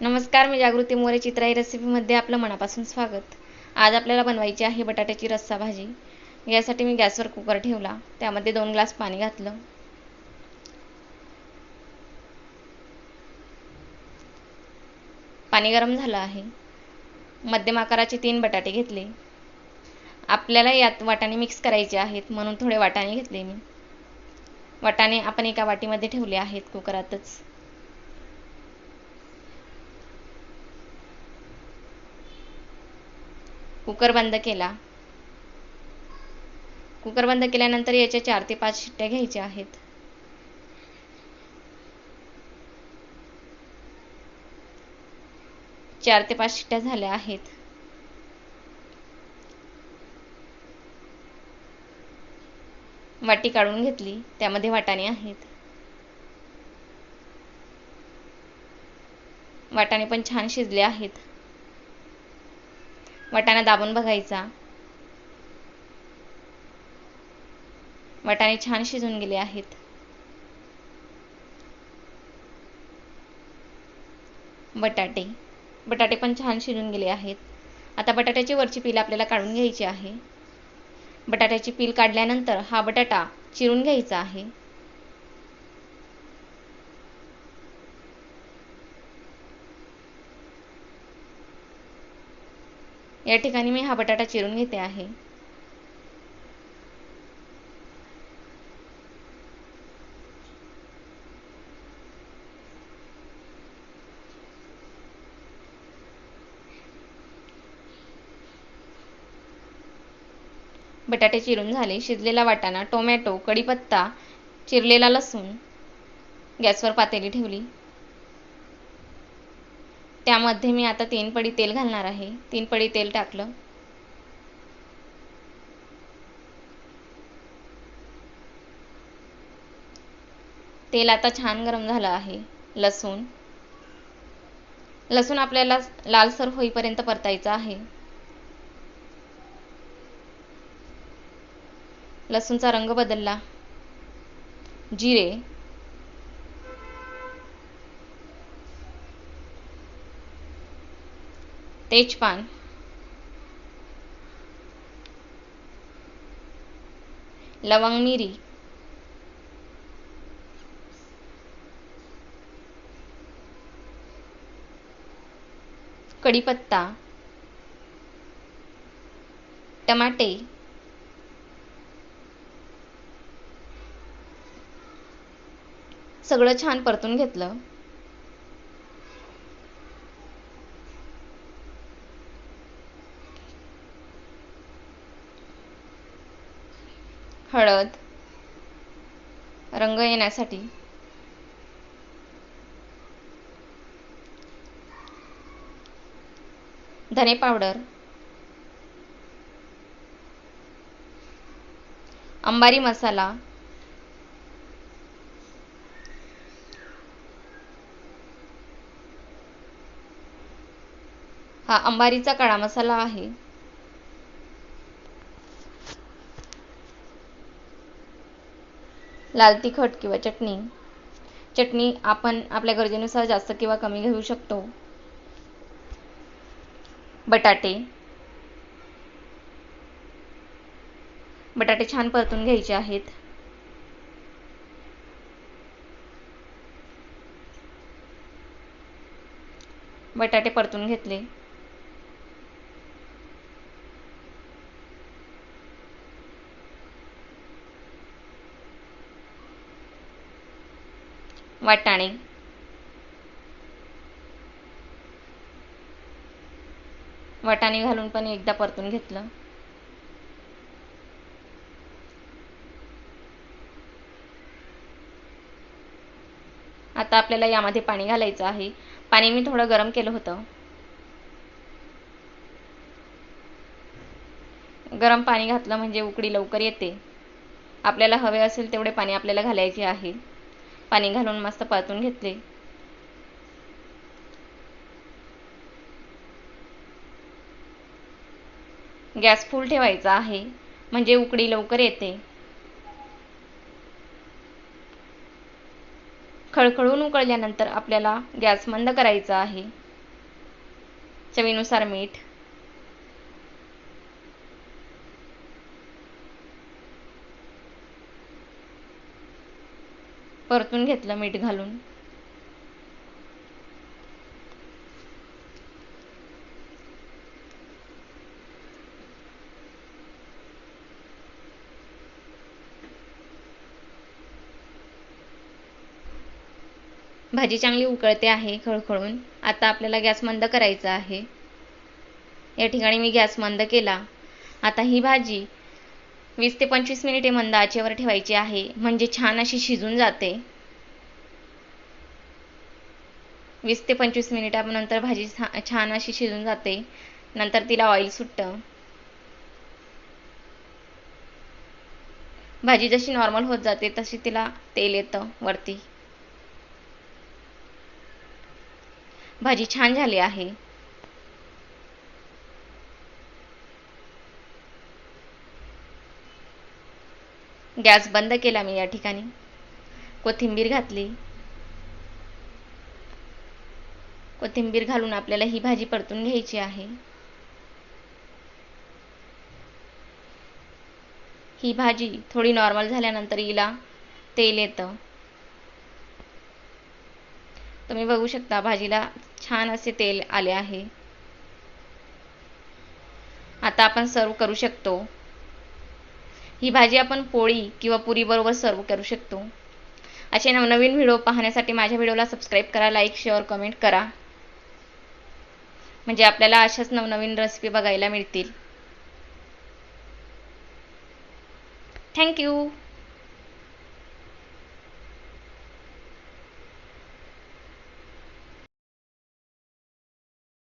नमस्कार मी जागृती मोरे चित्राई रेसिपीमध्ये आपलं मनापासून स्वागत. आज आपल्याला बनवायची आहे बटाट्याची रस्सा भाजी. यासाठी मी गॅसवर कुकर ठेवला. त्यामध्ये दोन ग्लास पाणी घातलं. पाणी गरम झालं आहे. मध्यम आकाराचे तीन बटाटे घेतले. आपल्याला यात वाटाणे मिक्स करायचे आहेत म्हणून थोडे वाटाणे घेतले मी. वाटाणे आपण एका वाटीमध्ये ठेवले आहेत कुकरातच. कुकर बंद केला. कुकर बंद केल्यानंतर याच्या चार ते पाच शिट्ट्या घ्यायच्या आहेत. चार ते पाच शिट्ट्या झाल्या आहेत. वाटी काढून घेतली. त्यामध्ये वाटाणे आहेत. वाटाणे पण छान शिजले आहेत. वाटाणा दाबून बघायचा. वाटाणे छान शिजून गेले आहेत. बटाटे. बटाटे पण छान शिजून गेले आहेत. आता बटाट्याची वरची पील आपल्याला काढून घ्यायची आहे. बटाट्याची पील काढल्यानंतर हा बटाटा चिरून घ्यायचा आहे. या ठिकाणी मी हा बटाटा चिरून घेते आहे. बटाटे चिरून झाले शिजलेला वाटाणा टोमॅटो कढीपत्ता चिरलेला लसूण गॅसवर पातेली ठेवली. त्यामध्ये मी आता तीन पडी तेल घालणार आहे. तीन पडी तेल टाकलं. तेल आता छान गरम झालं आहे. लसूण. लसूण आपल्याला लालसर होईपर्यंत परतायचं आहे. लसूणचा रंग बदलला. जिरे. तेजपान. लवंग मिरी. कढीपत्ता. टमाटे. सगळं छान परतून घेतलं. हळद रंग येण्यासाठी. धने पावडर. अंबारी मसाला. हा अंबारीचा काळा मसाला आहे. लाल तिखट किंवा चटणी. चटणी आपण आपल्या गरजेनुसार जास्त किंवा कमी घेऊ शकतो. बटाटे. बटाटे छान परतून घ्यायचे आहेत. बटाटे परतून घेतले. वाटाणे. वाटाणे घालून पण एकदा परतून घेतलं. आता आपल्याला यामध्ये पाणी घालायचं आहे. पाणी मी थोडं गरम केलं होतं. गरम पाणी घातलं म्हणजे उकडी लवकर येते. आपल्याला हवे असेल तेवढे पाणी आपल्याला घालायचे आहे. पाणी घालून मस्त परतून घेतले. गॅस फुल ठेवायचा आहे म्हणजे उकडी लवकर येते. खळखळून उकळल्यानंतर आपल्याला गॅस मंद करायचा आहे. चवीनुसार मीठ परतून घेतलं मीठ घालून. भाजी चांगली उकळते आहे खळखळून. आता आपल्याला गॅस मंद करायचा आहे. या ठिकाणी मी गॅस मंद केला. आता ही भाजी वीस ते पंचवीस मिनिटे मंद आचेवर ठेवायची आहे. म्हणजे छान अशी शिजून जाते. वीस ते पंचवीस मिनिटानंतर भाजी छान अशी शिजून जाते. नंतर तिला ऑइल सुटतं. भाजी जशी नॉर्मल होत जाते तशी तिला तेल येतं वरती. भाजी छान झाली आहे. गॅस बंद केला मी या ठिकाणी. कोथिंबीर घातली. कोथिंबीर घालून आपल्याला ही भाजी परतून घ्यायची आहे. ही भाजी थोडी नॉर्मल झाल्यानंतर हिला तेल येतं. तुम्ही बघू शकता भाजीला छान असे तेल आले आहे. आता आपण सर्व करू शकतो. ही भाजी आपण पोळी किंवा पुरीबरोबर सर्व करू शकतो. असे नवनवीन व्हिडिओ पाहण्यासाठी माझ्या व्हिडिओला सबस्क्राईब करा लाईक शेअर कमेंट करा. म्हणजे आपल्याला अशाच नवनवीन रेसिपी बघायला मिळतील. थँक्यू